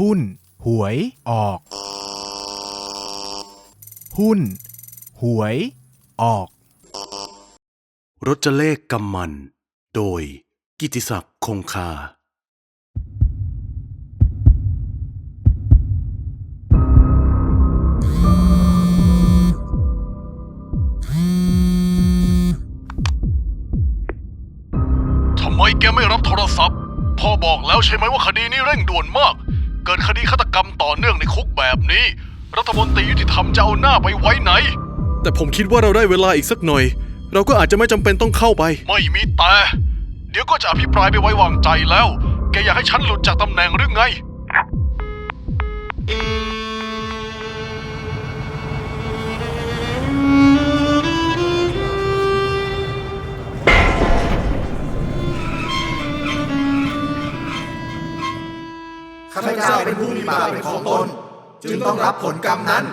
หุ้น หวย ออก หุ้น หวย ออก รจเลขกำมัน โดย กิติศักดิ์คงคา ทำไมแกไม่รับโทรศัพท์ พ่อบอกแล้วใช่ไหมว่าคดีนี้เร่งด่วนมาก เกิดคดีฆาตกรรมต่อเนื่องในคุกแบบนี้ รัฐมนตรียุติธรรมจะเอาหน้าไปไว้ไหน แต่ผมคิดว่าเราได้เวลาอีกสักหน่อย เราก็อาจจะไม่จำเป็นต้องเข้าไป ไม่มีแต่ เดี๋ยวก็จะอภิปรายไปไว้วางใจแล้ว แกอยากให้ฉันหลุดจากตำแหน่งหรือไง มีบาปเป็นของตน จึงต้องรับผลกรรมนั้น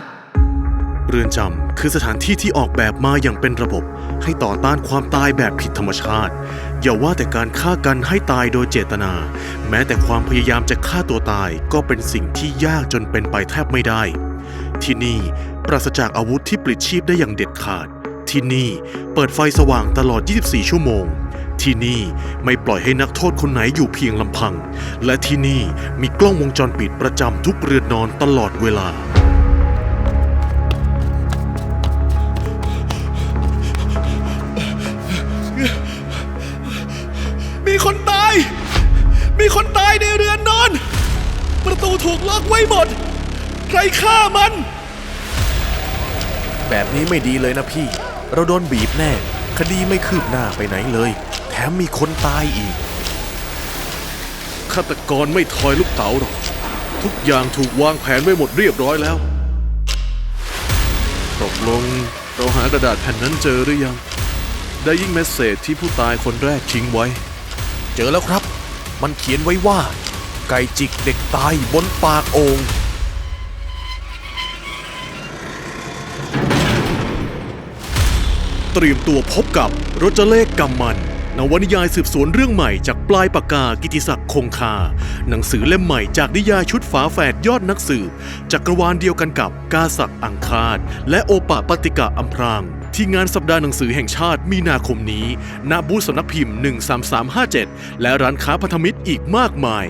เรือนจำคือสถานที่ที่ออกแบบมาอย่างเป็นระบบ ให้ต่อต้านความตายแบบผิดธรรมชาติ อย่าว่าแต่การฆ่ากันให้ตายโดยเจตนา แม้แต่ความพยายามจะฆ่าตัวตายก็เป็นสิ่งที่ยากจนเป็นไปแทบไม่ได้ ที่นี่ปราศจากอาวุธที่ปลิดชีพได้อย่างเด็ดขาด ที่นี่เปิดไฟสว่างตลอด 24 ชั่วโมง ที่นี่ไม่ปล่อยให้นักโทษคนไหนอยู่เพียงลำพัง และที่นี่มีกล้องวงจรปิดประจำทุกเรือนนอนตลอดเวลา มีคนตาย มีคนตายในเรือนนอน ประตูถูกล็อกไว้หมด ใครฆ่ามัน แบบนี้ไม่ดีเลยนะพี่ เราโดนบีบแน่ คดีไม่คืบหน้าไปไหนเลยแถ มมีคนตายอีกฆาตกรไม่ทอยลูกเต๋าหรอก ทุกอย่างถูกวางแผนไว้หมดเรียบร้อยแล้ว ตกลงเราหากระดาษแผ่นนั้นเจอหรือยัง ได้ยิ่งเมสเซจที่ผู้ตายคนแรกทิ้งไว้ เจอแล้วครับ มันเขียนไว้ว่า ไก่จิกเด็กตายบนปากโองเตรียมตัวพบกับรจเลขกำมัน นวนิยายสืบสวนเรื่องใหม่จากปลายปากกากิติศักดิ์คงคา หนังสือเล่มใหม่จากนิยายชุดฝาแฝดยอดนักสืบจักรวาลเดียวกันกับกาศักดิ์อังคาด และโอปะปฏิกะอัมพราง ที่งานสัปดาห์หนังสือแห่งชาติมีนาคมนี้ณบูธสำนักพิมพ์ 13357 และร้านค้าพันธมิตรอีกมากมาย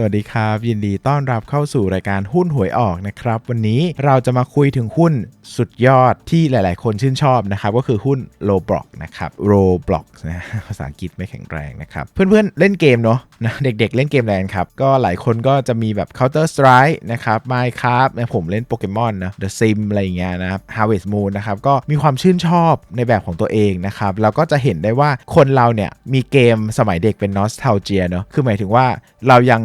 สวัสดีครับ ยินดีต้อนรับเข้าสู่รายการหุ้นหวยออกนะครับ วันนี้เราจะมาคุยถึงหุ้นสุดยอดที่หลาย ๆ คนชื่นชอบนะครับ ก็คือหุ้น Roblox นะครับ Roblox นะภาษาอังกฤษไม่แข็งแรงนะครับ เพื่อน ๆ เล่นเกมเนาะนะเด็ก ๆ เล่นเกมแรงครับ ก็หลายคนก็จะมีแบบ Counter Strike นะครับ Minecraft นะผมเล่นโปเกมอนนะ The Sim อะไรอย่างเงี้ยนะครับ Harvest Moon นะครับก็มีความชื่นชอบในแบบของตัวเองนะครับแล้วก็จะเห็นได้ว่าคนเราเนี่ยมีเกมสมัยเด็กเป็น nostalgia เนาะคือหมายถึงว่าเรายัง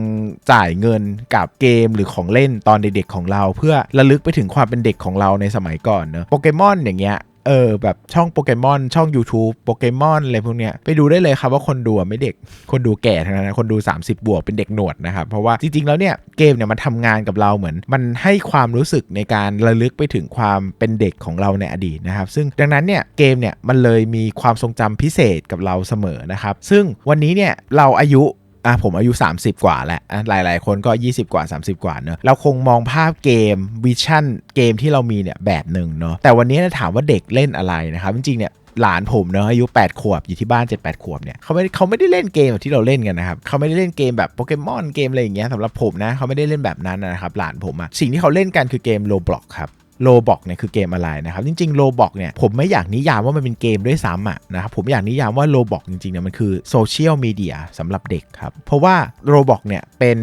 จ่ายเงินกับเกมหรือของเล่นตอนเด็กๆของเรา เพื่อระลึกไปถึงความเป็นเด็กของเราในสมัยก่อนเนอะโปเกมอนอย่างเงี้ยเออแบบช่องโปเกมอนช่อง YouTube โปเกมอนอะไรพวกเนี้ยไปดูได้เลยครับว่าคนดูไม่เด็กคนดูแก่ทั้งนั้นนะคนดู 30 บวกเป็นเด็กหนวดนะครับ เพราะว่าจริง ๆ แล้วเนี่ยเกมเนี่ยมันทำงานกับเราเหมือน มันให้ความรู้สึกในการระลึกไปถึงความเป็นเด็กของเราในอดีตนะครับ ซึ่งดังนั้นเนี่ยเกมเนี่ยมันเลยมีความทรงจำพิเศษกับเราเสมอนะครับ ซึ่งวันนี้เนี่ยเราอายุ อะผมอายุ 30 กว่าแล้วอะหลาย ๆ คนก็ 20 กว่า 30 กว่าเนอะเราคงมองภาพเกมวิชั่นเกมที่เรามีเนี่ยแบบหนึ่งเนาะแต่วันนี้ถามว่าเด็กเล่นอะไรนะครับ จริง ๆ เนี่ยหลานผมเนอะอายุ 8 ขวบอยู่ที่บ้าน 7-8 ขวบเนี่ยเขาไม่เขาไม่ได้เล่นเกมแบบที่เราเล่นกันนะครับเขาไม่ได้เล่นเกมแบบโปเกมอนเกมอะไรอย่างเงี้ยสำหรับผมนะเขาไม่ได้เล่นแบบนั้นนะครับหลานผมอะสิ่งที่เขาเล่นกันคือเกมโลบล็อกครับ โลบอกเนี่ยคือเกมอะไรนะครับจริงๆโลบอกเนี่ยผมไม่อยากนิยามว่ามันเป็นเกมด้วยซ้ำอะนะครับผมอยากนิยามว่าโลบอกจริงๆเนี่ยมันคือโซเชียลมีเดียสำหรับเด็กครับเพราะว่าโลบอกเนี่ยเป็น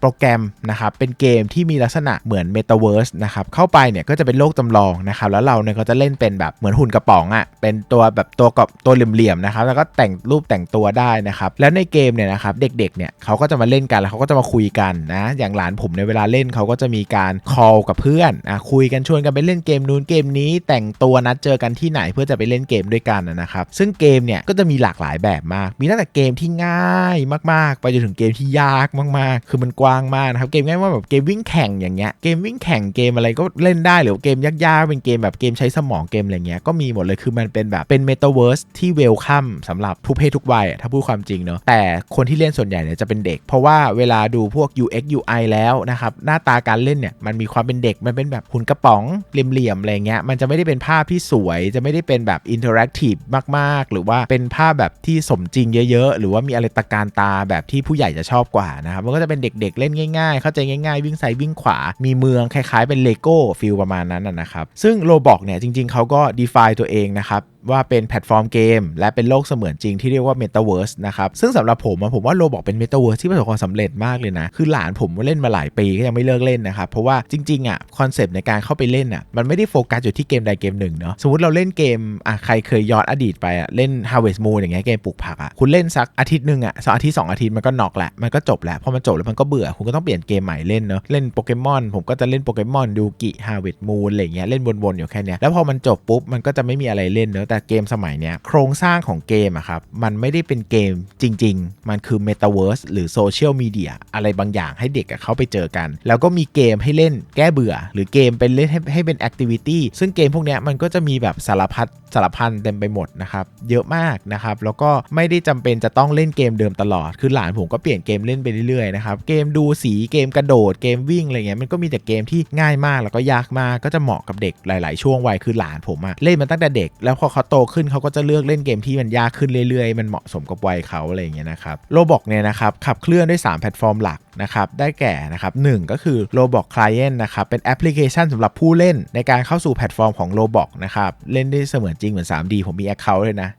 โปรแกรมนะครับเป็นเกมที่มีลักษณะเหมือน Metaverse นะครับเข้าไปเนี่ยก็จะเป็นโลกจำลองนะครับแล้วเราเนี่ยก็จะเล่นเป็นแบบเหมือนหุ่นกระป๋องอะเป็นตัวแบบตัวกับตัวเหลี่ยมๆนะครับแล้วก็แต่งรูปแต่งตัวได้นะครับแล้วในเกมเนี่ยนะครับเด็กๆเนี่ยเขาก็จะมาเล่นกันแล้วเขาก็จะมาคุยกันนะอย่างหลานผมในเวลาเล่นเขาก็จะมีการ call กับเพื่อนอะคุยกันชวนกันไปเล่นเกมนู้นเกมนี้ แต่งตัวนัดเจอกันที่ไหนเพื่อจะไปเล่นเกมด้วยกันนะครับ ซึ่งเกมเนี่ยก็จะมีหลากหลายแบบมาก มีตั้งแต่เกมที่ง่ายมากๆ ไปจนถึงเกมที่ยากมากๆ คือมันกว้างมากนะครับเกมง่ายว่าแบบเกมวิ่งแข่งอย่างเงี้ยเกมวิ่งแข่งเกมอะไรก็เล่นได้หรือว่าเกมยากๆเป็นเกมแบบเกมใช้สมองเกมอะไรเงี้ยก็มีหมดเลยคือมันเป็นแบบเป็นเมตาเวิร์สที่เวลคัมสำหรับทุกเพศทุกวัยถ้าพูดความจริงเนอะแต่คนที่เล่นส่วนใหญ่เนี่ยจะเป็นเด็ก เพราะว่าเวลาดูพวก UX UI แล้วนะครับหน้าตาการเล่นเนี่ยมันมีความเป็นเด็กมันเป็นแบบหุ่นกระป๋องเหลี่ยมๆอะไรเงี้ยมันจะไม่ได้เป็นภาพที่สวย จะไม่ได้เป็นแบบอินเทอร์แอคทีฟมากๆ หรือว่าเป็นภาพแบบที่สมจริงเยอะๆ หรือว่ามีอะไรตะการตาแบบที่ผู้ใหญ่จะชอบกว่านะครับมันก็จะเป็นเด็กๆเล่นง่ายๆ เข้าใจง่ายๆ วิ่งซ้ายวิ่งขวา มีเมืองคล้ายๆ เป็นเลโก้ฟิลประมาณนั้นนะครับซึ่งโ o บอกเนี่ยจริงๆเขาก็ define ตัวเองนะครับว่าเป็นแพลตฟอร์มเกม และเป็นโลกเสมือนจริงที่เรียกว่า Metaverse นะครับ ซึ่งสำหรับผมผมว่าโ o บอกเป็น Metaverse ที่ประสบความสำเร็จมากเลยนะ คือหลานผมเล่นมาหลายปีก็ยังไม่เลิกเล่นนะครับ เพราะว่าจริงๆอะคอนเซปต์ในการเข้าไปเล่นอะมันไม่ได้โฟกัสอยู่ที่เกมใดเกมหนึ่งเนาะสมมติเราเล่นเกมอะใครเคยย้อนอดีตไปอะเล่น Harvest Moon อย่างเงี้ยเกมปลูกผักอะคุณเล่นสักอาทิตย์หนึ่งอะสองอาทิตย์สองอาทิตย์มันก็น็อกแหละมันก็จบแล้วพอมันจบแล้วมันก็เบื่อคุณก็ต้องเปลี่ยนเกมใหม่เล่นเนาะเล่นโปเกมอนผมก็จะเล่นโปเกมอนดูกิฮาร์เว m มูนอะไรเงี้ยเล่นวนๆอยู่แค่เนี้ยแล้วพอมันจบปุ๊บมันก็จะไม่มีอะไรเล่นเนอะแต่เกมสมัยเนี้ยโครงสร้างของเกมอะครับมันไม่ได้เป็นเกมจริง ๆ มันคือ Metaverse หรือโซเชียลมีเดียอะไรบางอย่างให้เด็กเข้าไปเจอกัน แล้วก็มีเกมให้เล่นแก้เบื่อ หรือเกมเป็นเล่นให้ให้เป็นแอคทิวิตี้ซึ่งเกมพวกนี้มันก็จะมีแบบสารพัดสารพันเต็มไปหมดนะครับ เยอะมากนะครับ แล้วก็ไม่ได้จำเป็นจะต้องเล่นเกมเดิมตลอด คือหลานผมก็เปลี่ยนเกมเล่นไปเรื่อยๆนะครับ เกมดูสีเกมกระโดดเกมวิ่งอะไรเงี้ยมันก็มีแต่เกมที่ง่ายมากแล้วก็ยากมากก็จะเหมาะกับเด็กหลาย ๆ ช่วงวัยคือหลานผมอะเล่นมาตั้งแต่เด็ก แล้วพอเขาโตขึ้นเขาก็จะเลือกเล่นเกมที่มันยากขึ้นเรื่อยๆ มันเหมาะสมกับวัยเขาอะไรเงี้ยนะครับโลบอกเนี่ยนะครับขับเคลื่อนด้วย 3 แพลตฟอร์มหลักนะครับได้แก่นะครับหก็คือ Roblox Client นะครับเป็นแอปพลิเคชันสำหรับผู้เล่นในการเข้าสู่แพลตฟอร์มของ Roblox นะครับ เล่นได้เสมือนจริงเหมือน 3D ผมมี Account เลยนะ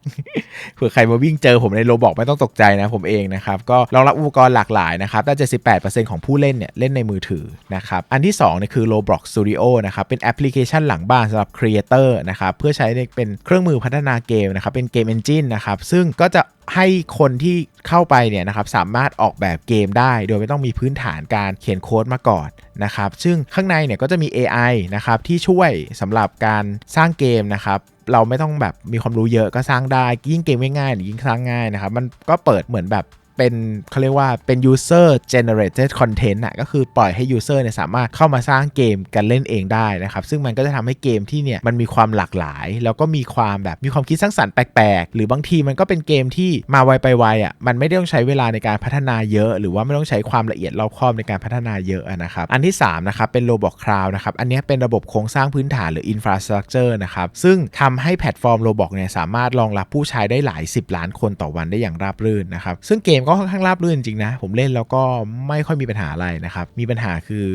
เผื่อใครมาวิ่งเจอผมใน Roblox ไม่ต้องตกใจนะผมเองนะครับ ก็รองรับอุปกรณ์หลากหลายนะครับได้78%ของผู้เล่นเนี่ยเล่นในมือถือนะครับอันที่2เนี่ยคือ Roblox Studio นะครับเป็นแอปพลิเคชันหลังบ้านสำหรับ Creator นะครับเพื่อใช้เป็นเครื่องมือพัฒนาเกมนะครับเป็นเกม Engine นะครับซึ่งก็จะให้คนที่เข้าไปเนี่ยนะครับสามารถออกแบบเกมได้โดยไม่ต้องมีพื้นฐานการเขียนโค้ดมาก่อนนะครับซึ่งข้างในเนี่ยก็จะมี AI นะครับที่ช่วยสำหรับการสร้างเกมนะครับเราไม่ต้องแบบมีความรู้เยอะก็สร้างได้ยิ่งเกมง่ายๆหรือยิ่งสร้างง่ายนะครับมันก็เปิดเหมือนแบบ เป็นเขาเรียกว่าเป็น user generated content อะก็คือปล่อยให้ user เนี่ยสามารถเข้ามาสร้างเกมกันเล่นเองได้นะครับซึ่งมันก็จะทำให้เกมที่เนี่ยมันมีความหลากหลาย แล้วก็มีความแบบมีความคิดสร้างสรรค์แปลกๆ หรือบางทีมันก็เป็นเกมที่มาไวไปไวอะมันไม่ได้ต้องใช้เวลาในการพัฒนาเยอะ หรือว่าไม่ต้องใช้ความละเอียดรอบคอบในการพัฒนาเยอะนะครับอันที่3นะครับเป็น Roblox Cloud นะครับอันนี้เป็นระบบโครงสร้างพื้นฐานหรือ infrastructure นะครับซึ่งทำให้แพลตฟอร์ม Roblox เนี่ยสามารถรองรับผู้ใช้ได้หลาย 10 ล้านคนต่อวันได้อย่างราบรื่นนะครับซึ่งเกมก็ค่อนข้างราบรื่นจริงนะ ผมเล่นแล้วก็ไม่ค่อยมีปัญหาอะไรนะครับ มีปัญหาคือ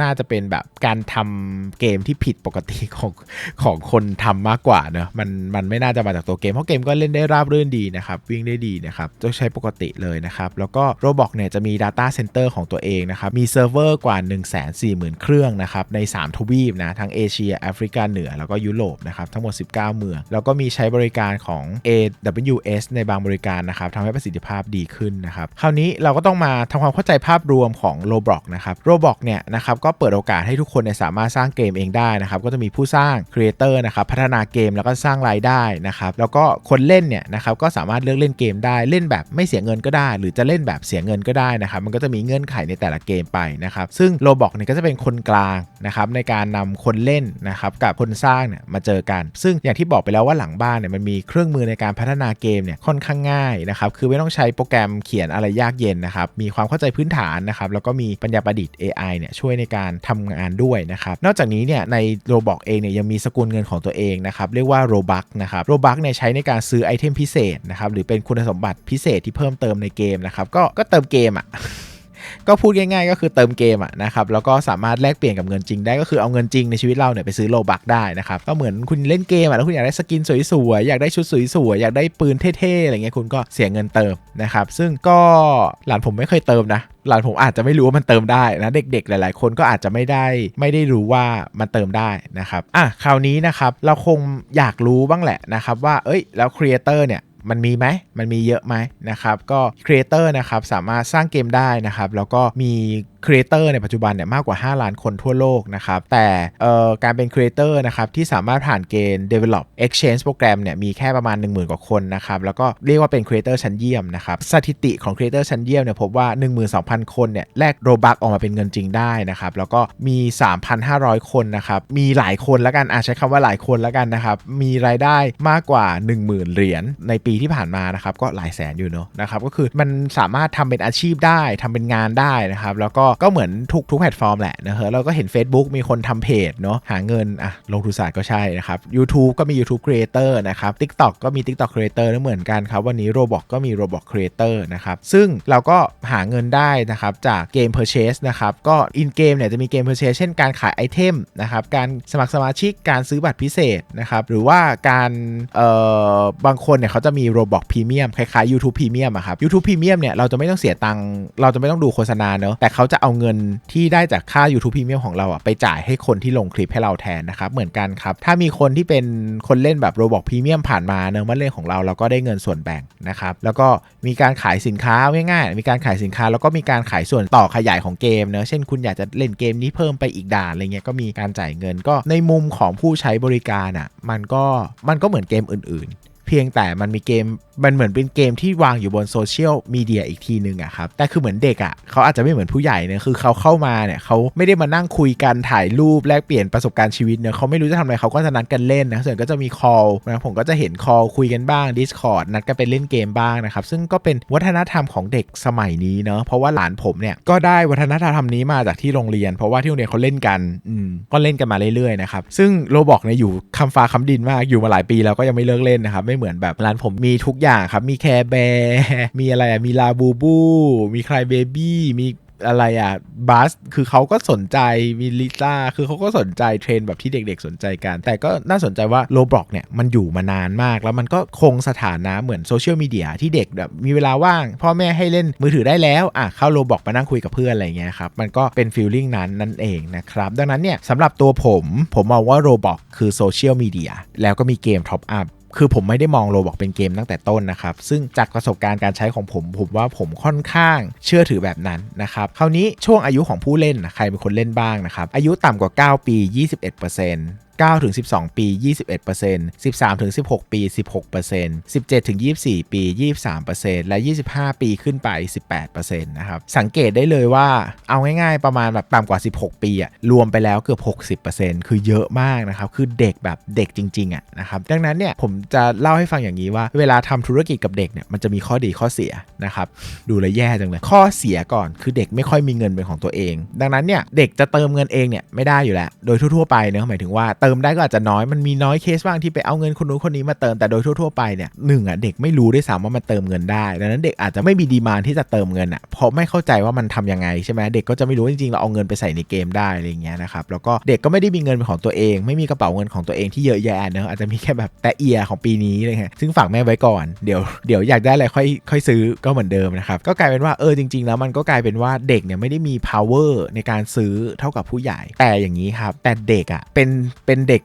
น่าจะเป็นแบบการทำเกมที่ผิดปกติของของคนทำมากกว่าเนอะมันมันไม่น่าจะมาจากตัวเกมเพราะเกมก็เล่นได้ราบรื่นดีนะครับ วิ่งได้ดีนะครับต้องใช้ปกติเลยนะครับ แล้วก็ Roblox เนี่ยจะมี Data Center ของตัวเองนะครับ มีเซิร์ฟเวอร์กว่า 1 4 0 0 0 0 เครื่องนะครับ ใน 3 ทวีปนะ ทั้งเอเชียแอฟริกาเหนือ แล้วก็ยุโรปนะครับ ทั้งหมด 19 เมือง แล้วก็มีใช้บริการของ AWS ในบางบริการนะครับทำให้ประสิทธิภาพดีขึ้นนะครับ คราวนี้เราก็ต้องมาทำความเข้าใจภาพรวมของ Roblox นะครับ Roblox เนี่ยนะครับก็เปิดโอกาสให้ทุกคนเนี่ยสามารถสร้างเกมเองได้นะครับก็จะมีผู้สร้าง Creator นะครับพัฒนาเกมแล้วก็สร้างรายได้นะครับแล้วก็คนเล่นเนี่ยนะครับก็สามารถเลือกเล่นเกมได้เล่นแบบไม่เสียเงินก็ได้ หรือจะเล่นแบบเสียเงินก็ได้นะครับมันก็จะมีเงื่อนไขในแต่ละเกมไปนะครับซึ่ง Roblox เนี่ยก็จะเป็นคนกลางนะครับในการนำคนเล่นนะครับกับคนสร้างเนี่ยมาเจอกัน ซึ่งอย่างที่บอกไปแล้วว่าหลังบ้านเนี่ยมันมีเครื่องมือในการพัฒนาเกมเนี่ยค่อนข้างง่ายนะครับคือไม่ต้องใช้โปรแกรมเขียนอะไรยากเย็นนะครับ มีความเข้าใจพื้นฐานนะครับ แล้วก็มีปัญญาประดิษฐ์ AI เนี่ยช่วยในการทำงานด้วยนะครับ นอกจากนี้เนี่ยใน Roblox เองเนี่ยยังมีสกุลเงินของตัวเองนะครับ เรียกว่า Robux นะครับ Robux เนี่ยใช้ในการซื้อไอเทมพิเศษนะครับ หรือเป็นคุณสมบัติพิเศษที่เพิ่มเติมในเกมนะครับ ก็ก็เติมเกมอะ ก็พูดง่ายๆ ก็คือเติมเกมอะนะครับแล้วก็สามารถแลกเปลี่ยนกับเงินจริงได้ก็คือเอาเงินจริงในชีวิตเราเนี่ยไปซื้อโลบักได้นะครับก็เหมือนคุณเล่นเกมอะแล้วคุณอยากได้สกินสวยๆอยากได้ชุดสวยๆอยากได้ปืนเท่ๆอะไรเงี้ยคุณก็เสียเงินเติมนะครับซึ่งก็หลานผมไม่เคยเติมนะหลานผมอาจจะไม่รู้ว่ามันเติมได้นะเด็กๆ หลาย ๆ คนก็อาจจะไม่ได้ไม่ได้รู้ว่ามันเติมได้นะครับอะคราวนี้นะครับเราคงอยากรู้บ้างแหละนะครับว่าเอ้ยแล้วครีเอเตอร์เนี่ย มันมีไหมมันมีเยอะไหมนะครับก็ครีเอเตอร์นะครับสามารถสร้างเกมได้นะครับแล้วก็มีครีเอเตอร์ในปัจจุบันเนี่ยมากกว่า 5 ล้านคนทั่วโลกนะครับแต่เอ่อการเป็นครีเอเตอร์นะครับที่สามารถผ่านเกณฑ์ develop exchange โปรแกรมเนี่ยมีแค่ประมาณ 10,000 กว่าคนนะครับแล้วก็เรียกว่าเป็นครีเอเตอร์ชั้นเยี่ยมนะครับสถิติของครีเอเตอร์ชั้นเยี่ยมเนี่ยพบว่า 12,000 คนเนี่ยแลกโรบักออกมาเป็นเงินจริงได้นะครับแล้วก็มี 3,500 คนนะครับมีหลายคนแล้วกันอาใช้คำว่าหลายคนแล้วกันนะครับมีรายได้มากกว่า 10,000 เหรียญในปีที่ผ่านมานะครับก็หลายแสนอยู่เนอะนะครับก็คือมันสามารถทำเป็นอาชีพได้ทำเป็นงานได้นะครับแล้วก็ก็เหมือนทุกทุกแพลตฟอร์มแหละนะฮะเราก็เห็น Facebook มีคนทำเพจเนาะหาเงินอะลงทุนศาสตร์ก็ใช่นะครับ YouTube ก็มี YouTube Creator นะครับ TikTok ก็มี TikTok Creator นั่นเหมือนกันครับวันนี้ Roblox ก็มี Roblox Creator นะครับซึ่งเราก็หาเงินได้นะครับจากเกม Purchase นะครับก็ in game เนี่ยจะมีเกม Purchase เช่นการขายไอเทมนะครับการสมัครสมาชิกการซื้อบัตรพิเศษนะครับหรือว่าการเอ่อบางคนเนี่ยเขาจะมี Roblox Premium คล้ายๆ YouTube Premium อะครับ YouTube Premium เนี่ยเราจะไม่ต้องเสียตังค์เราจะไม่ต้องดูโฆษณาเนอะแต่เขาจะเอาเงินที่ได้จากค่า YouTube Premium ของเราอะไปจ่ายให้คนที่ลงคลิปให้เราแทนนะครับ เหมือนกันครับ ถ้ามีคนที่เป็นคนเล่นแบบ Roblox Premium ผ่านมาเนอะมาเล่นของเราเราก็ได้เงินส่วนแบ่งนะครับแล้วก็มีการขายสินค้าง่ายๆมีการขายสินค้าแล้วก็มีการขายส่วนต่อขยายของเกมเนอะเช่น คุณอยากจะเล่นเกมนี้เพิ่มไปอีกด่านอะไรเงี้ยก็มีการจ่ายเงินก็ในมุมของผู้ใช้บริการอะมันก็มันก็เหมือนเกมอื่นๆ เพียงแต่มันมีเกมมันเหมือนเป็นเกมที่วางอยู่บนโซเชียลมีเดียอีกทีหนึ่งอะครับแต่คือเหมือนเด็กอะเขาอาจจะไม่เหมือนผู้ใหญ่เนี่ยคือเขาเข้ามาเนี่ยเขาไม่ได้มานั่งคุยกันถ่ายรูปแลกเปลี่ยนประสบการณ์ชีวิตเนี่ยเขาไม่รู้จะทำอะไรเขาก็จะนัดกันเล่นนะส่วนก็จะมี call นะผมก็จะเห็น call คุยกันบ้าง Discord นัดกันไปเล่นเกมบ้างนะครับซึ่งก็เป็นวัฒนธรรมของเด็กสมัยนี้เนาะเพราะว่าหลานผมเนี่ยก็ได้วัฒนธรรมนี้มาจากที่โรงเรียน เพราะว่าที่โรงเรียนเขาเล่นกันอืมก็เล่นกันมาเรื่อยๆนะครับซึ่งโรบอกเนี่ยอยู่คำฟ้าคำดินมากอยู่มาหลายปีแล้วก็ยังไม่เลิกเล่นนะครับไม่เหมือนแบบร้านผมมีทุกอย่างครับ มีแคร์แบร์มีอะไรอะมีลาบูบู มีคลายเบบี้มีอะไรอะบัสคือเขาก็สนใจมีลิซ่าคือเขาก็สนใจเทรนด์แบบที่เด็กๆ สนใจกัน แต่ก็น่าสนใจว่าโ b บล็อกเนี่ยมันอยู่มานานมาก แล้วมันก็คงสถานะเหมือนโซเชียลมีเดียที่เด็กแบบมีเวลาว่าง พ่อแม่ให้เล่นมือถือได้แล้วอะเข้าโ b บล็อกมานั่งคุยกับเพื่อนอะไรเงี้ยครับมันก็เป็นฟีลลิ่งนั้นนั่นเองนะครับดังนั้นเนี่ยสำหรับตัวผมผมมองว่าโ b บล็อกคือโซเชียลมีเดียแล้วก็มีเกมท็อปอัพ คือผมไม่ได้มองโรบอกเป็นเกมตั้งแต่ต้นนะครับ ซึ่งจากประสบการณ์การใช้ของผม ผมว่าผมค่อนข้างเชื่อถือแบบนั้นนะครับ คราวนี้ช่วงอายุของผู้เล่นนะใครเป็นคนเล่นบ้างนะครับ อายุต่ำกว่า 9 ปี 21% 9ถึง12 ปี 21% 13ถึง16 ปี 16% 17ถึง24 ปี 23%และ 25 ปีขึ้นไป 18%นะครับ สังเกตได้เลยว่าเอาง่ายๆ ประมาณแบบต่ำกว่า 16 ปีอะรวมไปแล้วเกือบ 60%คือเยอะมากนะครับ คือเด็กแบบเด็กจริงๆอะนะครับดังนั้นเนี่ยผมจะเล่าให้ฟังอย่างนี้ว่า เวลาทำธุรกิจกับเด็กเนี่ยมันจะมีข้อดีข้อเสียนะครับดูแลแย่จังเลยข้อเสียก่อนคือเด็กไม่ค่อยมีเงินเป็นของตัวเอง ดังนั้นเนี่ยเด็กจะเติมเงินเองเนี่ยไม่ได้อยู่แล้ว โดยทั่วๆไปเนะหมายถึงว่าเติมได้ก็อาจจะน้อยมันมีน้อยเคสบ้างที่ไปเอาเงินคนนู้นคนนี้มาเติมแต่โดยทั่ว ๆ ไปเนี่ยหนึ่งอะเด็กไม่รู้ด้วยซ้ำว่ามันเติมเงินได้ดังนั้นเด็กอาจจะไม่มีดีมานที่จะเติมเงินอะเพราะไม่เข้าใจว่ามันทำยังไงใช่ไหมเด็กก็จะไม่รู้จริงๆเราเอาเงินไปใส่ในเกมได้อะไรเงี้ยนะครับแล้วก็เด็กก็ไม่ได้มีเงินเป็นของตัวเอง ไม่มีกระเป๋าเงินของตัวเองที่เยอะแยะเนอะอาจจะมีแค่แบบแต่เอียของปีนี้เงี้ยซึ่งฝากแม่ไว้ก่อนเดี๋ยวเดี๋ยวอยากได้อะไรค่อยค่อยซื้อก็เหมือนเดิมนะครับก็กลายเป็นว่าเออจริง ๆ แล้วมันก็กลายเป็นว่าเด็กเนี่ยไม่ได้มี power ในการซื้อเท่ากับผู้ใหญ่ แต่อย่างนี้ครับแต่เด็กอะเป็นเป็นเด็ก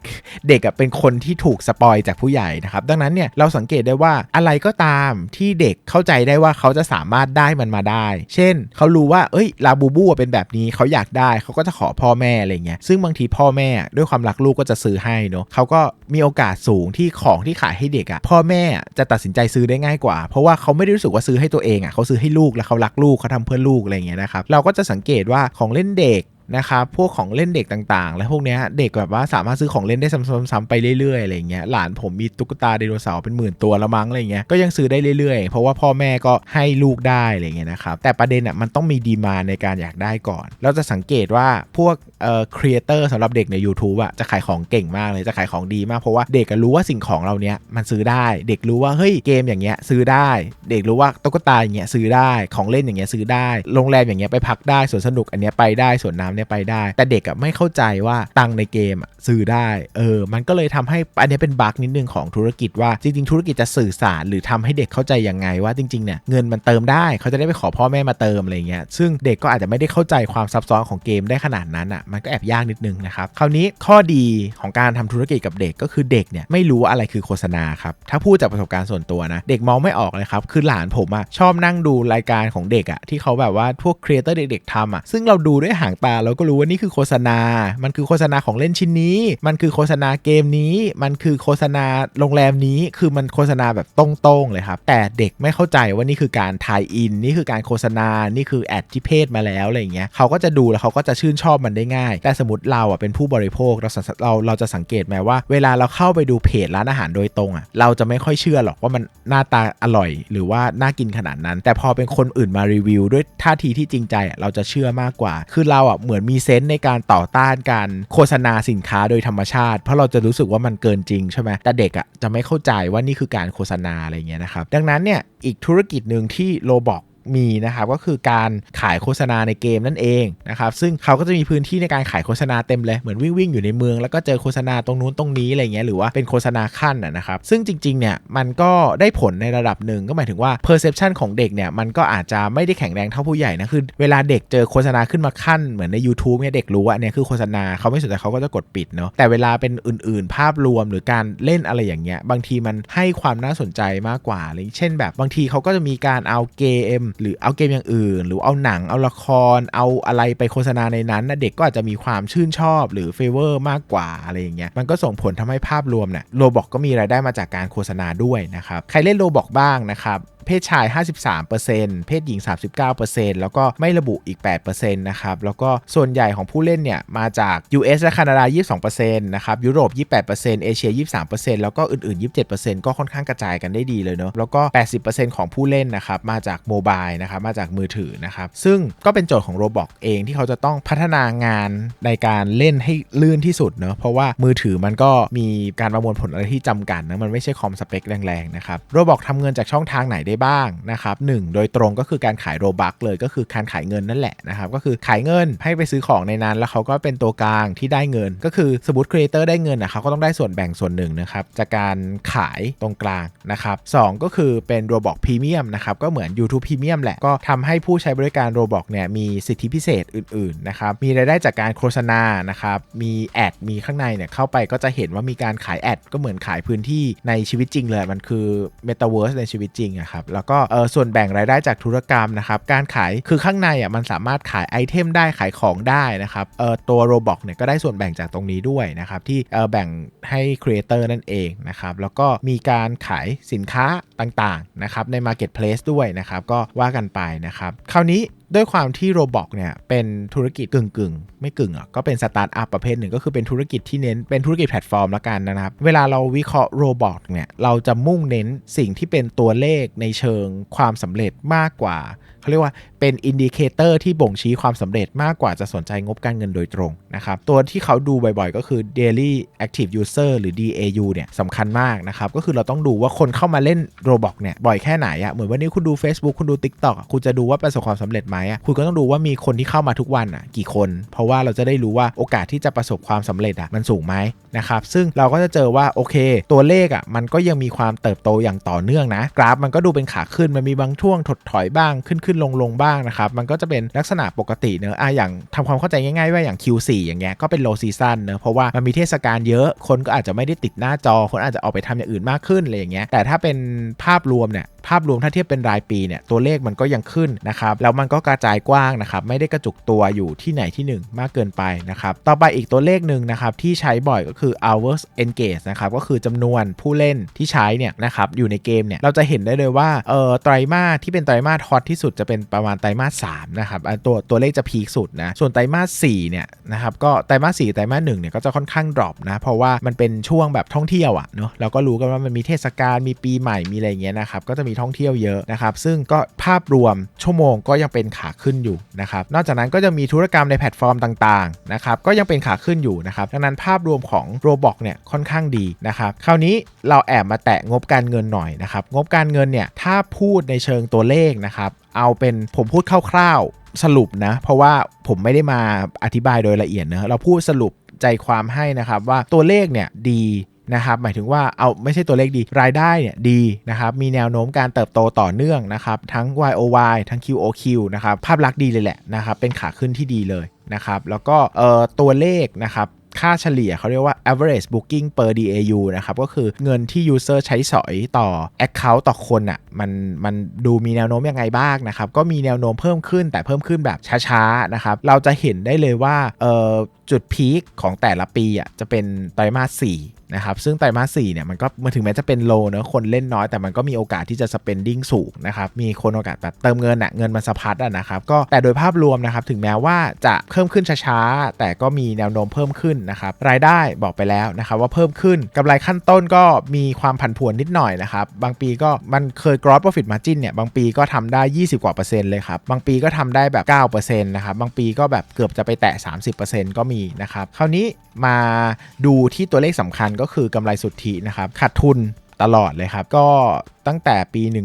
เด็กอะเป็นคนที่ถูกสปอยจากผู้ใหญ่นะครับ ดังนั้นเนี่ยเราสังเกตได้ว่าอะไรก็ตามที่เด็กเข้าใจได้ว่าเขาจะสามารถได้มันมาได้ เช่น เขารู้ว่าเอ้ยลาบูบูเป็นแบบนี้เขาอยากได้เขาก็จะขอพ่อแม่อะไรเงี้ยซึ่งบางทีพ่อแม่ด้วยความรักลูกก็จะซื้อให้เนาะเขาก็มีโอกาสสูงที่ของที่ขายให้เด็กอะ่ะพ่อแม่จะตัดสินใจซื้อได้ง่ายกว่า เพราะว่าเขาไม่ได้รู้สึกว่าซื้อให้ตัวเองอะ่ะเขาซื้อให้ลูกแล้วเขารักลูกเขาทำเพื่อลูกอะไรเงี้ยนะครับเราก็จะสังเกตว่าของเล่นเด็ก นะครับพวกของเล่นเด็กต่างๆ และพวกเนี้ยเด็กแบบว่าสามารถซื้อของเล่นได้ซ้ำๆไปเรื่อยๆอะไรเงี้ยหลานผมมีตุ๊กตาไดโนเสาร์เป็นหมื่นตัวละมั้งอะไรเงี้ยก็ยังซื้อได้เรื่อยๆ เพราะว่าพ่อแม่ก็ให้ลูกได้อะไรเงี้ยนะครับแต่ประเด็นอะมันต้องมีดีมาในการอยากได้ก่อน เราจะสังเกตว่าพวกเอ่อครีเอเตอร์สำหรับเด็กใน YouTube อะจะขายของเก่งมากเลยจะขายของดีมากเพราะว่าเด็กก็รู้ว่าสิ่งของเราเนี้ยมันซื้อได้ เด็กรู้ว่าเฮ้ยเกมอย่างเงี้ยซื้อได้ เด็กรู้ว่าตุ๊กตาอย่างเงี้ยซื้อได้ของเล่นอย่างเงี้ยซื้อได้โรงแรมอย่างเงี้ยไปพักได้สวนสนุกอันเนี้ยไปได้สวนน้ำเนี้ยไปได้ แต่เด็กอะไม่เข้าใจว่าตังในเกมอะซื้อได้เออมันก็เลยทำให้อันนี้เป็นบั๊กนิดนึงของธุรกิจว่าจริงๆ ธุรกิจจะสื่อสารหรือทำให้เด็กเข้าใจยังไงว่าจริงๆเนี่ยเงินมันเติมได้เขาจะได้ไปขอพ่อแม่มาเติมอะไรเงี้ยซึ่งเด็กก็อาจจะไม่ได้เข้าใจความซับซ้อนของเกมได้ขนาดนั้นอะมันก็แอบยากนิดนึงนะครับคราวนี้ข้อดีของการทำธุรกิจกับเด็กก็คือเด็กเนี่ยไม่รู้อะไรคือโฆษณาครับถ้าพูดจากประสบการณ์ส่วนตัวนะเด็กมองไม่ออกเลยครับคือหลานผมอะชอบนั่งดูรายการของเด็กอะที่เขาแบบว่าพวกครีเอเตอร์เด็กๆทำอะซึ่งเราดูด้วยหางตาเราก็รู้ว่านี่คือโฆษณา มันคือโฆษณาของเล่นชิ้นนี้ มันคือโฆษณาเกมนี้ มันคือโฆษณาโรงแรมนี้ คือมันโฆษณาแบบตรงๆเลยครับ แต่เด็กไม่เข้าใจว่านี่คือการทายอิน นี่คือการโฆษณา นี่คือแอดที่เพจมาแล้วอะไรอย่างเงี้ย เขาก็จะดูแล้วเขาก็จะชื่นชอบมันได้ง่าย แต่สมมติเราอะเป็นผู้บริโภค เราสังเราเราจะสังเกตไหมว่า เวลาเราเข้าไปดูเพจร้านอาหารโดยตรงอะ เราจะไม่ค่อยเชื่อหรอกว่ามันหน้าตาอร่อย หรือว่าน่ากินขนาดนั้น แต่พอเป็นคนอื่นมารีวิว ด้วยท่าทีที่จริงใจอะเราจะเชื่อมากกว่า คือเราอะเหมือนมีเซนส์ในการต่อต้านการโฆษณาสินค้าโดยธรรมชาติ เพราะเราจะรู้สึกว่ามันเกินจริงใช่ไหมแต่เด็กอะจะไม่เข้าใจว่านี่คือการโฆษณาอะไรเงี้ยนะครับดังนั้นเนี่ยอีกธุรกิจหนึ่งที่โลบอก มีนะครับก็คือการขายโฆษณาในเกมนั่นเองนะครับซึ่งเขาก็จะมีพื้นที่ในการขายโฆษณาเต็มเลยเหมือนวิ่งวิ่งอยู่ในเมืองแล้วก็เจอโฆษณาตรงนู้นตรงนี้อะไรเงี้ยหรือว่าเป็นโฆษณาขั้นนะครับซึ่งจริงๆเนี่ยมันก็ได้ผลในระดับหนึ่งก็หมายถึงว่า perception ของเด็กเนี่ยมันก็อาจจะไม่ได้แข็งแรงเท่าผู้ใหญ่นะคือเวลาเด็กเจอโฆษณาขึ้นมาขั้นเหมือนใน YouTube เนี่ยเด็กรู้ว่าเนี่ยคือโฆษณาเขาไม่สนใจเขาก็จะกดปิดเนาะแต่เวลาเป็นอื่น ๆ ภาพรวมหรือการเล่นอะไรอย่างเงี้ยบางทีมันให้ความน่าสนใจมากกว่าเลยเช่น แบบบางทีเขาก็จะมีการเอาเกมหรือเอาเกมอย่างอื่น หรือเอาหนังเอาละคร เอาอะไรไปโฆษณาในนั้นนะเด็กก็อาจจะมีความชื่นชอบหรือเฟเวอร์มากกว่าอะไรอย่างเงี้ยมันก็ส่งผลทำให้ภาพรวมเนี่ยโลบอกก็มีรายได้มาจากการโฆษณาด้วยนะครับใครเล่นโลบอกบ้างนะครับ เพศชาย 53%เพศหญิง 39%แล้วก็ไม่ระบุอีก 8%นะครับแล้วก็ส่วนใหญ่ของผู้เล่นเนี่ยมาจาก US และแคนาดา 22%นะครับยุโรป 28%เอเชีย 23%แล้วก็อื่น ๆ 27%ก็ค่อนข้างกระจายกันได้ดีเลยเนาะแล้วก็ 80%ของผู้เล่นนะครับมาจากโมบายนะครับมาจากมือถือนะครับซึ่งก็เป็นโจทย์ของ Roblox เองที่เขาจะต้องพัฒนางานในการเล่นให้ลื่นที่สุดเนาะเพราะว่ามือถือมันก็มีการประมวลผลอะไรที่จำกัดนะมันไม่ใช่คอมสเปคแรงๆนะครับ Roblox ทำเงินจากช่องทางไหนได้บ้างนะครับหนึ่งโดยตรงก็คือการขายโรบักเลยก็คือการขายเงินนั่นแหละนะครับก็คือขายเงินให้ไปซื้อของในนั้น แล้วเขาก็เป็นตัวกลางที่ได้เงิน ก็คือสมมติครีเอเตอร์ได้เงินนะเขาก็ต้องได้ส่วนแบ่งส่วนหนึ่งนะครับจากการขายตรงกลางนะครับสองก็คือเป็น Roblox Premium นะครับก็เหมือน YouTube Premium แหละก็ทำให้ผู้ใช้บริการ Roblox เนี่ยมีสิทธิพิเศษอื่นๆนะครับมีรายได้จากการโฆษณานะครับมีแอดมีข้างในเนี่ยเข้าไปก็จะเห็นว่ามีการขายแอดก็เหมือนขายพื้นที่ในชีวิตจริงเลยมันคือ Metaverse ในชีวิตจริงอะครับแล้วก็เออส่วนแบ่งรายได้จากธุรกรรมนะครับการขายคือข้างในอะมันสามารถขายไอเทมได้ขายของได้นะครับเออตัว Roblox เนี่ยก็ได้ส่วนแบ่งจากตรงนี้ด้วยนะครับที่เออแบ่งให้ครีเอเตอร์นั่นเองนะครับแล้วก็มีการขายสินค้าต่างๆนะครับใน Marketplace ด้วยนะครับก็ว่ากันไปนะครับคราวนี้ด้วยความที่โรบอกเนี่ยเป็นธุรกิจกึ่งกึ่งๆไม่กึ่งอะก็เป็นสตาร์ทอัพประเภทหนึ่งก็คือเป็นธุรกิจที่เน้นเป็นธุรกิจแพลตฟอร์มละกันนะครับ เวลาเราวิเคราะห์โรบอทเนี่ยเราจะมุ่งเน้นสิ่งที่เป็นตัวเลขในเชิงความสำเร็จมากกว่าเขาเรียกว่าเป็นอินดิเคเตอร์ที่บ่งชี้ความสำเร็จมากกว่าจะสนใจงบการเงินโดยตรงนะครับตัวที่เขาดูบ่อยๆ ก็คือ daily active user หรือ DAU เนี่ยสำคัญมากนะครับก็คือเราต้องดูว่าคนเข้ามาเล่น Roblox เนี่ยบ่อยแค่ไหนอะเหมือนวันนี้คุณดู Facebook คุณดู TikTok อะคุณจะดูว่าประสบความสำเร็จไหมอะคุณก็ต้องดูว่ามีคนที่เข้ามาทุกวันอะกี่คน เพราะว่าเราจะได้รู้ว่าโอกาสที่จะประสบความสำเร็จอะมันสูงไหมนะครับซึ่งเราก็จะเจอว่าโอเค ตัวเลขอะมันก็ยังมีความเติบโตอย่างต่อเนื่องนะ กราฟมันก็ดูเป็นขาขึ้นมันมีบางช่วงถดถอยบ้างขึ้นขึ้นลงลงบ้างนะครับ มันก็จะเป็นลักษณะปกติเนอะอะอย่างทำความเข้าใจง่ายๆว่าอย่าง Q4 อย่างเงี้ยก็เป็น low season เนอะเพราะว่ามันมีเทศกาลเยอะคนก็อาจจะไม่ได้ติดหน้าจอ คนอาจจะออกไปทำอย่างอื่นมากขึ้นอะไรอย่างเงี้ยแต่ถ้าเป็นภาพรวมเนี่ย ภาพรวมถ้าเทียบเป็นรายปีเนี่ยตัวเลขมันก็ยังขึ้นนะครับแล้วมันก็กระจายกว้างนะครับไม่ได้กระจุกตัวอยู่ที่ไหนที่หนึ่งมากเกินไปนะครับต่อไปอีกตัวเลขหนึ่งนะครับที่ใช้บ่อยก็คือ hours engaged นะครับก็คือจำนวนผู้เล่นที่ใช้เนี่ยนะครับอยู่ในเกมเนี่ยเราจะเห็นได้เลยว่าเอ่อไตรมาสที่เป็นไตรมาสฮอตที่สุดจะเป็นประมาณไตรมาส3นะครับตัวตัวเลขจะพีคสุดนะส่วนไตรมาส4เนี่ยนะครับก็ไตรมาส4ไตรมาส1เนี่ยก็จะค่อนข้างดรอปนะเพราะว่ามันเป็นช่วงแบบท่องเที่ยวอะเนาะเราก็รู้กันว่ามันมีเทศกาลมีปีใหม่มีอะไรเงี้ยนะครับก็จะมีท่องเที่ยวเยอะนะครับ ซึ่งก็ภาพรวมชั่วโมงก็ยังเป็นขาขึ้นอยู่นะครับ นอกจากนั้นก็จะมีธุรกรรมในแพลตฟอร์มต่างๆนะครับ ก็ยังเป็นขาขึ้นอยู่นะครับ ดังนั้นภาพรวมของ Roblox เนี่ยค่อนข้างดีนะครับ คราวนี้เราแอบมาแตะงบการเงินหน่อยนะครับ งบการเงินเนี่ยถ้าพูดในเชิงตัวเลขนะครับ เอาเป็นผมพูดคร่าวๆสรุปนะ เพราะว่าผมไม่ได้มาอธิบายโดยละเอียดนะ เราพูดสรุปใจความให้นะครับว่าตัวเลขเนี่ยดี นะครับหมายถึงว่าเอาไม่ใช่ตัวเลขดี รายได้เนี่ยดีนะครับมีแนวโน้มการเติบโตต่อเนื่องนะครับทั้ง YOY ทั้ง QOQ นะครับภาพลักษณ์ดีเลยแหละนะครับเป็นขาขึ้นที่ดีเลยนะครับแล้วก็เอ่อตัวเลขนะครับค่าเฉลี่ยเขาเรียกว่า average booking per DAU นะครับก็คือเงินที่ user ใช้สอยต่อ account ต่อคนอะ่ะมันมันดูมีแนวโน้มยังไงบ้างนะครับก็มีแนวโน้มเพิ่มขึ้นแต่เพิ่มขึ้นแบบช้าๆนะครับเราจะเห็นได้เลยว่าเอ่อ จุดพีคของแต่ละปีอะจะเป็นไตรมาส4นะครับซึ่งไตรมาส4เนี่ยมันก็มาถึงแม้จะเป็นโลเนอะคนเล่นน้อยแต่มันก็มีโอกาสที่จะ spending สูงนะครับมีคนโอกาสแบบเติมเงินอะเงินมันสะพัดอะนะครับก็แต่โดยภาพรวมนะครับถึงแม้ว่าจะเพิ่มขึ้นช้าๆ แต่ก็มีแนวโน้มเพิ่มขึ้นนะครับรายได้บอกไปแล้วนะครับว่าเพิ่มขึ้นกำไรขั้นต้นก็มีความผันผวนนิดหน่อยนะครับบางปีก็มันเคย gross profit margin เนี่ยบางปีก็ทำได้ 20 กว่าเปอร์เซ็นต์เลยครับบางปีก็ทำได้แบบ9%นะครับบางปีก็แบบเกือบจะไปแตะ 30%ก็มีนะครับ คราวนี้มาดูที่ตัวเลขสำคัญก็คือกำไรสุทธินะครับ ขาดทุน ตลอดเลยครับ ก็ตั้งแต่ปี 19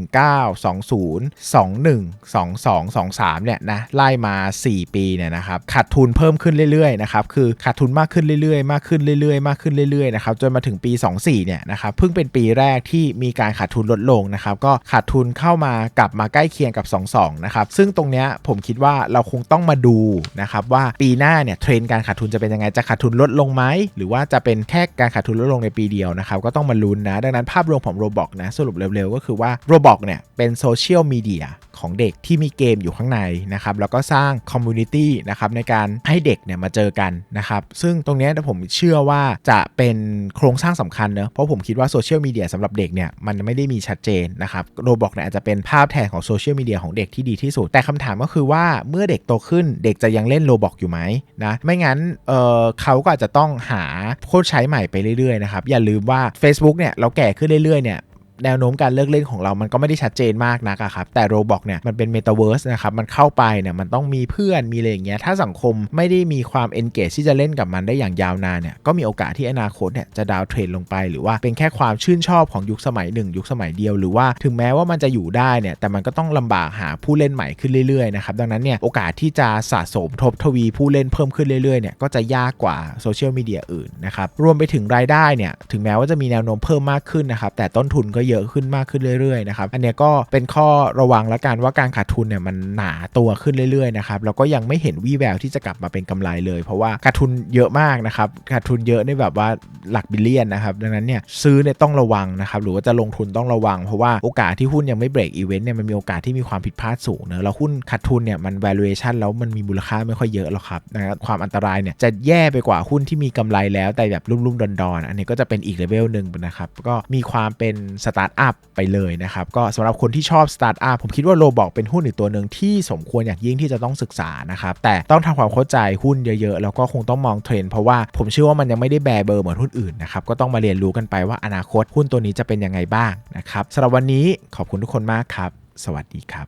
20 21 22 23 เนี่ยนะไล่มา 4 ปีเนี่ยนะครับขาดทุนเพิ่มขึ้นเรื่อยๆนะครับคือขาดทุนมากขึ้นเรื่อยๆ มากขึ้นเรื่อยๆ มากขึ้นเรื่อยๆนะครับจนมาถึงปี 24 เนี่ยนะครับเพิ่งเป็นปีแรกที่มีการขาดทุนลดลงนะครับก็ขาดทุนเข้ามากลับมาใกล้เคียงกับ 22 นะครับซึ่งตรงเนี้ยผมคิดว่าเราคงต้องมาดูนะครับว่าปีหน้าเนี่ยเทรนด์การขาดทุนจะเป็นยังไงจะขาดทุนลดลงไหมหรือว่าจะเป็นแค่การขาดทุนลดลงในปีเดียวนะครับก็ต้องมาลุ้นนะดังนั้นภาพพรวมของโรบอกนะ สรุปเร็วๆ ก็คือว่าโรบอกเนี่ยเป็นโซเชียลมีเดียของเด็กที่มีเกมอยู่ข้างในนะครับ แล้วก็สร้างคอมมูนิตี้นะครับในการให้เด็กเนี่ยมาเจอกันนะครับ ซึ่งตรงเนี้ยผมเชื่อว่าจะเป็นโครงสร้างสำคัญเนอะเพราะผมคิดว่าโซเชียลมีเดียสำหรับเด็กเนี่ยมันไม่ได้มีชัดเจนนะครับโรบอกเนี่ยอาจจะเป็นภาพแทนของโซเชียลมีเดียของเด็กที่ดีที่สุด แต่คำถามก็คือว่าเมื่อเด็กโตขึ้นเด็กจะยังเล่นโรบอกอยู่ไหมนะไม่งั้นเออเขาก็อาจจะต้องหาโค้ดใช้ใหม่ไปเรื่อยๆนะครับอย่าลืมว่า Facebook เนี่ยเราแก่ขึ้นเรื่อยๆเนี่ย แนวโน้มการเลิกเล่นของเรามันก็ไม่ได้ชัดเจนมากนักอะครับแต่โรบอกเนี่ยมันเป็นเมตาเวิร์สนะครับมันเข้าไปเนี่ยมันต้องมีเพื่อนมีอะไรอย่างเงี้ยถ้าสังคมไม่ได้มีความเอนเกจที่จะเล่นกับมันได้อย่างยาวนานเนี่ยก็มีโอกาสที่อนาคตเนี่ยจะดาวเทรนลงไป หรือว่าเป็นแค่ความชื่นชอบของยุคสมัยหนึ่งยุคสมัยเดียวหรือว่าถึงแม้ว่ามันจะอยู่ได้เนี่ยแต่มันก็ต้องลำบากหาผู้เล่นใหม่ขึ้นเรื่อยๆนะครับดังนั้นเนี่ยโอกาสที่จะสะสมทบทวีผู้เล่นเพิ่มขึ้นเรื่อยๆเนี่ยก็จะยากกว่าโซเชียลมีเดียอื่นนะครับรวมไปถึงรายได้เนี่ยถึงแม้ว่าจะมีแนวโน้มเพิ่มมากขึ้นนะครับแต่ต้นทุนก็เเยอะขึ้นมากขึ้นเรื่อยๆนะครับอันเนี้ยก็เป็นข้อระวังและกันว่าการขาดทุนเนี่ยมันหนาตัวขึ้นเรื่อยๆนะครับแล้วก็ยังไม่เห็นวี่แววที่จะกลับมาเป็นกำไรเลย เพราะว่าขาดทุนเยอะมากนะครับขาดทุนเยอะในแบบว่าหลักบิลเลียนนะครับดังนั้นเนี่ยซื้อเนี่ยต้องระวังนะครับหรือว่าจะลงทุนต้องระวัง เพราะว่าโอกาสที่หุ้นยังไม่เบรกอีเวนต์เนี่ยมันมีโอกาสที่มีความผิดพลาดสูงเนอะแล้วหุ้นขาดทุนเนี่ยมัน valuation แล้วมันมีมูลค่าไม่ค่อยเยอะหรอกครับนะครับความอันตรายเนี่ยจะแย่ไปกว่าหุ้นที่มีกำไรแล้วแต่แบบรุ่มๆดอนๆอันนี้ก็จะเป็นอีกเลเวลหนึ่งนะครับก็มีความเป็นสตาร์ทอัพไปเลยนะครับ ก็สำหรับคนที่ชอบสตาร์ทอัพผมคิดว่าโลบอกเป็นหุ้นอีกตัวหนึ่งที่สมควรอย่างยิ่งที่จะต้องศึกษานะครับ แต่ต้องทำความเข้าใจหุ้นเยอะๆ แล้วก็คงต้องมองเทรนด์เพราะว่าผมเชื่อว่ามันยังไม่ได้แบร์เบอร์เหมือนหุ้นอื่นนะครับ ก็ต้องมาเรียนรู้กันไปว่าอนาคตหุ้นตัวนี้จะเป็นยังไงบ้างนะครับสำหรับวันนี้ขอบคุณทุกคนมากครับ สวัสดีครับ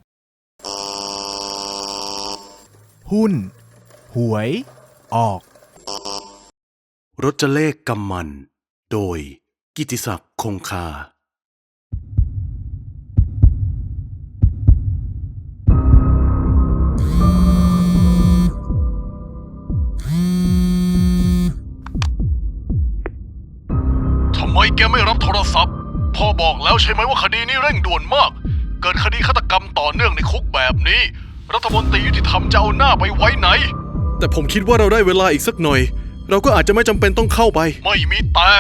หุ้น หวย ออก รถจะเลขกำมัน โดย กิติศักดิ์คงคา ไมแกไม่รับโทรศัพท์ พ่อบอกแล้วใช่ไหมว่าคดีนี้เร่งด่วนมาก เกิดคดีฆาตกรรมต่อเนื่องในคุกแบบนี้ รัฐมนตรียุติธรรมจะเอาหน้าไปไว้ไหน แต่ผมคิดว่าเราได้เวลาอีกสักหน่อย เราก็อาจจะไม่จำเป็นต้องเข้าไป ไม่มีแต่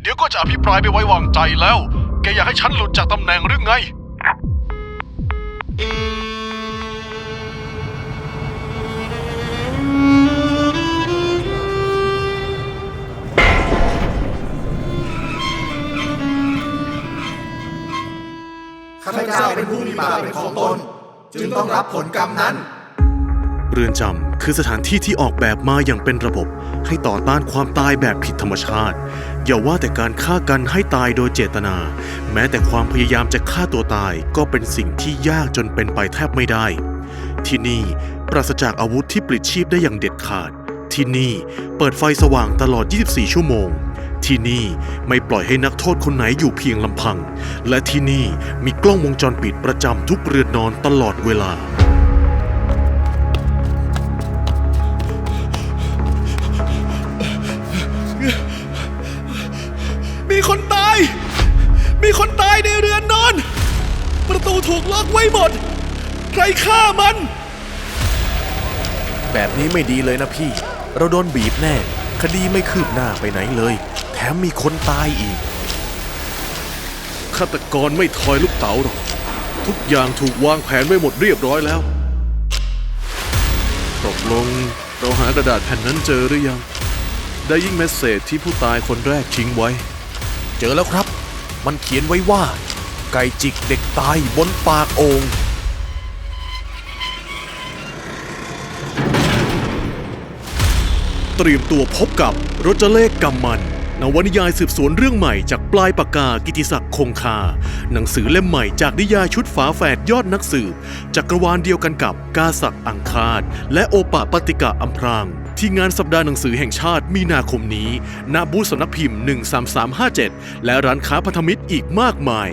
เดี๋ยวก็จะอภิปรายไม่ไว้วางใจแล้ว แกอยากให้ฉันหลุดจากตำแหน่งหรือไง พเจ้าเป็นผู้มีบาปเป็นของตน จึงต้องรับผลกรรมนั้น เรือนจำคือสถานที่ที่ออกแบบมาอย่างเป็นระบบ ให้ต่อต้านความตายแบบผิดธรรมชาติ อย่าว่าแต่การฆ่ากันให้ตายโดยเจตนา แม้แต่ความพยายามจะฆ่าตัวตายก็เป็นสิ่งที่ยากจนเป็นไปแทบไม่ได้ ที่นี่ปราศจากอาวุธที่ปลิดชีพได้อย่างเด็ดขาด ที่นี่เปิดไฟสว่างตลอด 24 ชั่วโมง ที่นี่ไม่ปล่อยให้นักโทษคนไหนอยู่เพียงลำพัง และที่นี่มีกล้องวงจรปิดประจำทุกเรือนนอนตลอดเวลา มีคนตาย มีคนตายในเรือนนอน ประตูถูกล็อกไว้หมด ใครฆ่ามัน แบบนี้ไม่ดีเลยนะพี่ เราโดนบีบแน่ คดีไม่คืบหน้าไปไหนเลย แถมมีคนตายอีกฆาตกรไม่ทอยลูกเต๋าหรอก ทุกอย่างถูกวางแผนไว้หมดเรียบร้อยแล้วตกลงเราหากระดาษแผ่นนั้นเจอหรือยัง ได้ยิ่งเมสเซจที่ผู้ตายคนแรกทิ้งไว้ เจอแล้วครับ มันเขียนไว้ว่า ไก่จิกเด็กตายบนปากโองเตรียมตัวพบกับรจเลขกำมัน นวนิยายสืบสวนเรื่องใหม่จากปลายปากกากิติศักดิ์คงคา หนังสือเล่มใหม่จากนิยายชุดฝาแฝดยอดนักสืบจักรวาลเดียวกันกับกาศักดิ์อังคารและโอปะปฏิกะอัมพราง ที่งานสัปดาห์หนังสือแห่งชาติมีนาคมนี้ณบูธสำนักพิมพ์ 13357 และร้านค้าพันธมิตรอีกมากมาย